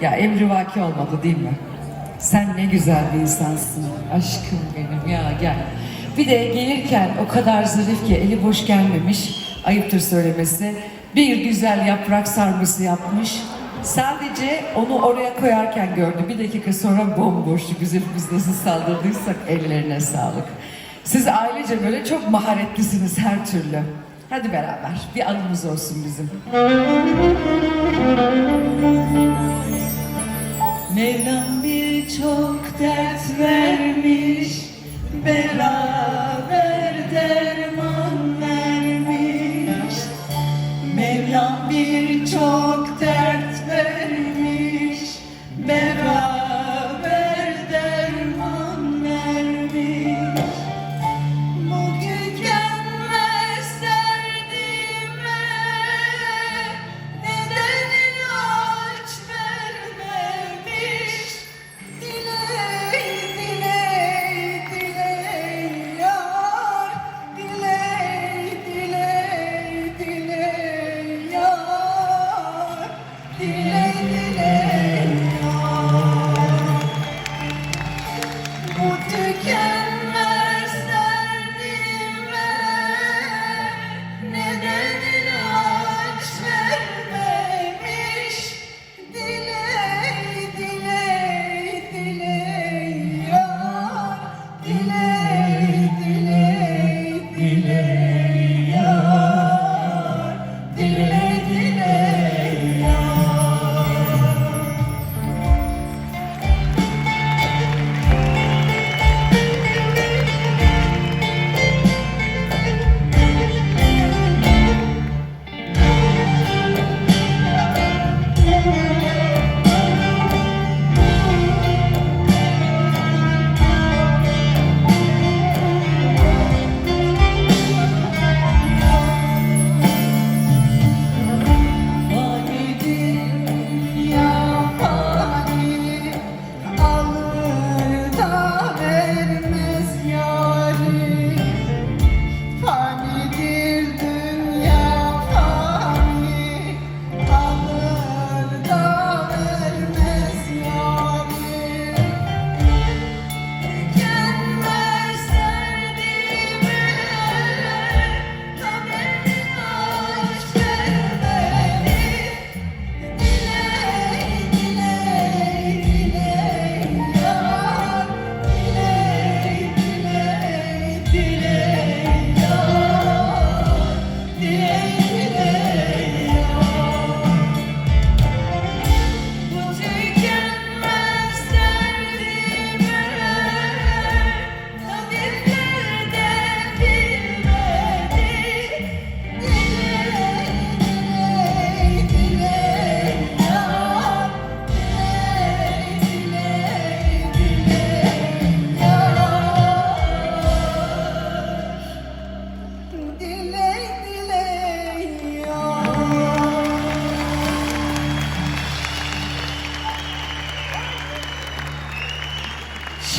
Ya emrivaki olmadı değil mi? Sen ne güzel bir insansın. Aşkım benim ya gel. Bir de gelirken o kadar zarif ki eli boş gelmemiş. Ayıptır söylemesi. Bir güzel yaprak sarması yapmış. Sadece onu oraya koyarken gördü. Bir dakika sonra bomboştu. Güzel biz nasıl saldırdıysak ellerine sağlık. Siz ailece böyle çok maharetlisiniz her türlü. Hadi beraber bir anımız olsun bizim. Mevlam birçok dert vermiş, beraber derman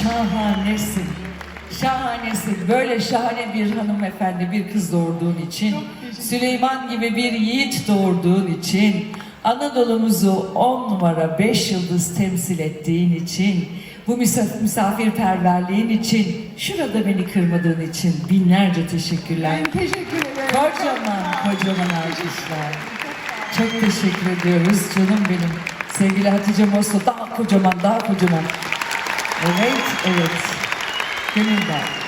Şahanesin. Şahanesin. Böyle şahane bir hanımefendi, bir kız doğurduğun için, Süleyman gibi bir yiğit doğurduğun için, Anadolu'muzu on numara beş yıldız temsil ettiğin için, bu misaf- misafirperverliğin için, şurada beni kırmadığın için binlerce teşekkürler. Ben teşekkür ederim. Kocaman, kocaman alkışlar. Çok teşekkür ediyoruz canım benim. Sevgili Hatice Mosso daha kocaman, daha kocaman. All right, coming back.